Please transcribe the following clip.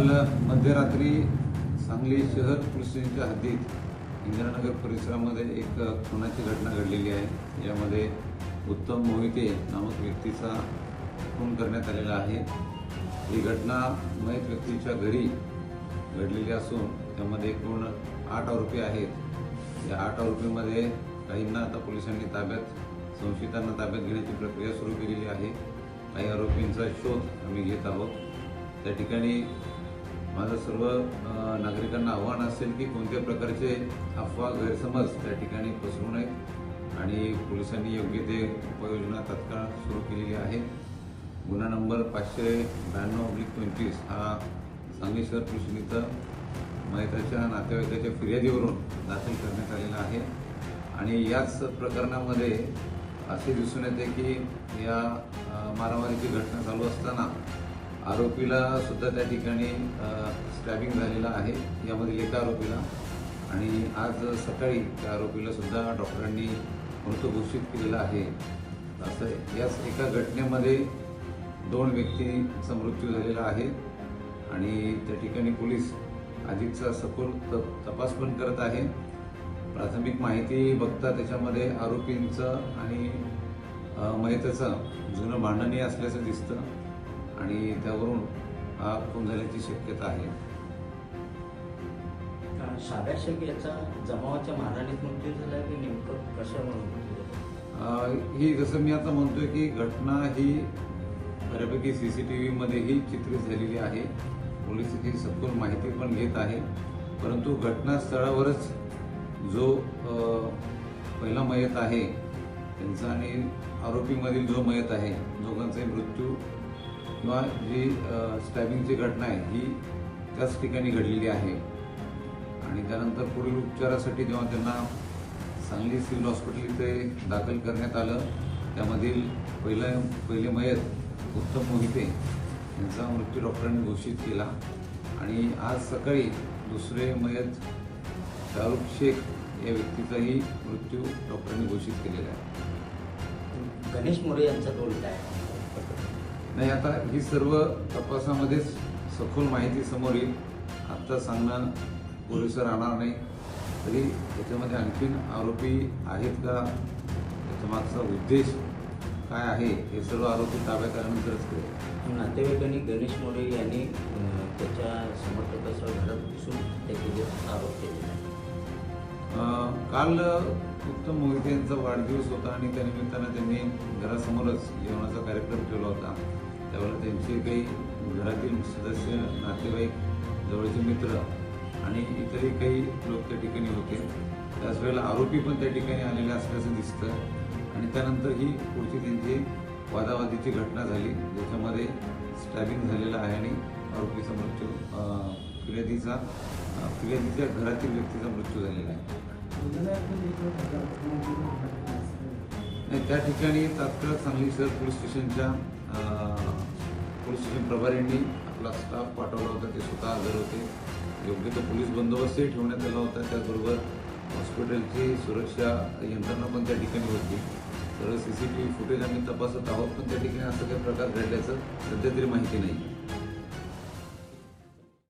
काल मध्यरात्री सांगली शहर पोलिसांच्या हद्दीत इंदिरानगर परिसरामध्ये एक खुनाची घटना घडलेली आहे. यामध्ये उत्तम मोहिते नामक व्यक्तीचा खून करण्यात आलेला आहे. ही घटना मयत व्यक्तीच्या घरी घडलेली असून त्यामध्ये एकूण आठ आरोपी आहेत. या आठ आरोपीमध्ये काहींना आता पोलिसांनी ताब्यात संशयितांना ताब्यात घेण्याची प्रक्रिया सुरू केलेली आहे. काही आरोपींचा शोध आम्ही घेत आहोत. त्या ठिकाणी माझं सर्व नागरिकांना आव्हान असेल की कोणत्या प्रकारचे अफवा गैरसमज त्या ठिकाणी पसरू नयेत आणि पोलिसांनी योग्य ते उपाययोजना तत्काळ सुरू केलेली आहे. गुन्हा नंबर पाचशे ब्याण्णव ऑब्लिक पंचवीस हा सांगली शहर पोलीस मयताच्या नातेवाईकाच्या फिर्यादीवरून दाखल करण्यात आलेला आहे. आणि याच प्रकरणामध्ये असे दिसून येते की या मारामारीची घटना चालू असताना आरोपीला सुद्धा त्या ठिकाणी स्टॅबिंग झालेलं आहे. यामधील एका आरोपीला आणि आज सकाळी त्या आरोपीला सुद्धा डॉक्टरांनी मृत घोषित केलेला आहे. असं याच एका घटनेमध्ये दोन व्यक्तींचा मृत्यू झालेला आहे आणि त्या ठिकाणी पोलीस अधिकचा सखोल त तपास पण करत आहे. प्राथमिक माहिती बघता त्याच्यामध्ये आरोपींचं आणि अ, जुनं भांडणही असल्याचं दिसतं. आणि त्यावरून हा खून झाल्याची शक्यता आहे. साध्या शेख याचा जमावाच्या मारहाणीत मृत्यू झाला की नेमकं कशामुळे ही जसं मी आता म्हणतोय की घटना ही बऱ्यापैकी सी सी टी व्हीमध्येही चित्रित झालेली आहे. पोलीस तिची सखोल माहिती पण घेत आहे. परंतु घटनास्थळावरच जो पहिला मयत आहे त्यांचा आणि आरोपीमधील जो मयत आहे दोघांचाही मृत्यू किंवा जी स्टॅबिंगची घटना आहे ही त्याच ठिकाणी घडलेली आहे. आणि त्यानंतर पुढील उपचारासाठी जेव्हा त्यांना सांगली सिव्हिल हॉस्पिटल इथे दाखल करण्यात आलं त्यामधील पहिलं पहिले मयत उत्तम मोहिते यांचा मृत्यू डॉक्टरांनी घोषित केला. आणि आज सकाळी दुसरे मयत शाहरुख शेख या व्यक्तीचाही मृत्यू डॉक्टरांनी घोषित केलेला आहे. गणेश मोरे यांचा रोल काय नाही आता ही सर्व तपासामध्येच सखोल माहिती समोर येईल. आत्ता सांगणं पुरेसं राहणार नाही. तरी त्याच्यामध्ये आणखीन आरोपी आहेत का? त्याच्यामागचा उद्देश काय आहे? हे सर्व आरोपी ताब्यात आल्यानंतरच कळेल. नातेवाईकांनी गणेश मोरे यांनी त्याच्या समर्थकासह घरात घुसून त्या केले आरोप केलेला आहे काल उत्तम मोहिते यांचा वाढदिवस होता आणि त्यानिमित्तानं त्यांनी घरासमोरच जेवणाचा कार्यक्रम ठेवला होता. त्यावेळेला त्यांचे काही घरातील सदस्य नातेवाईक जवळचे मित्र आणि इतरही काही लोक त्या ठिकाणी होते. त्याच वेळेला आरोपी पण त्या ठिकाणी आलेले असल्याचं दिसतं आणि त्यानंतर ही पुढची त्यांची वादावादीची घटना झाली ज्याच्यामध्ये स्टॅबिंग झालेलं आहे आणि आरोपीचा मृत्यू फिर्यादीचा प्रियांच्या घरातील व्यक्तीचा मृत्यू झालेला आहे. त्या ठिकाणी तात्काळ सांगली शहर पोलीस स्टेशनच्या पोलीस स्टेशन प्रभारींनी आपला स्टाफ पाठवला होता. ते स्वतः हजर होते. योग्य तो पोलीस बंदोबस्तही ठेवण्यात आला होता. त्याचबरोबर हॉस्पिटलची सुरक्षा यंत्रणा पण त्या ठिकाणी होती. तर C C T V footage आम्ही तपासत आहोत पण त्या ठिकाणी असं काही प्रकार घडल्याचं सध्या तरी माहिती नाही.